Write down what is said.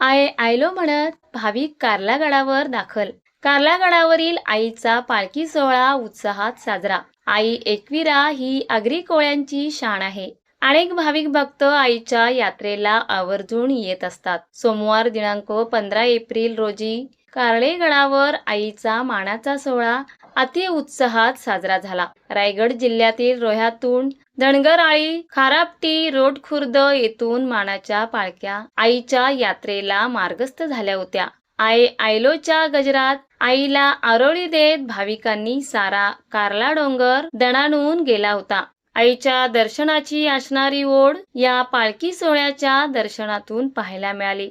I आयलो म्हणत भाविक कार्ला गडावर दाखल. कार्लागडावरील आईचा पालखी सोहळा उत्साहात साजरा. आई एकविरा ही आगरी कोळ्यांची शान आहे. अनेक भाविक भक्त आईच्या यात्रेला आवर्जून येत असतात. सोमवार दिनांक पंधरा एप्रिल रोजी कारळेगडावर आईचा मानाचा सोहळा अति उत्साहात साजरा झाला. रायगड जिल्ह्यातील रोह्यातून धनगरआळी खारापटी रोड खुर्द येथून मानाच्या पाळक्या आईच्या यात्रेला मार्गस्थ झाल्या होत्या. आई आयलोच्या गजरात आईला आरोळी देत भाविकांनी सारा कारला डोंगर दणाणून गेला होता. आईच्या दर्शनाची असणारी ओढ या पालखी सोहळ्याच्या दर्शनातून पाहायला मिळाली.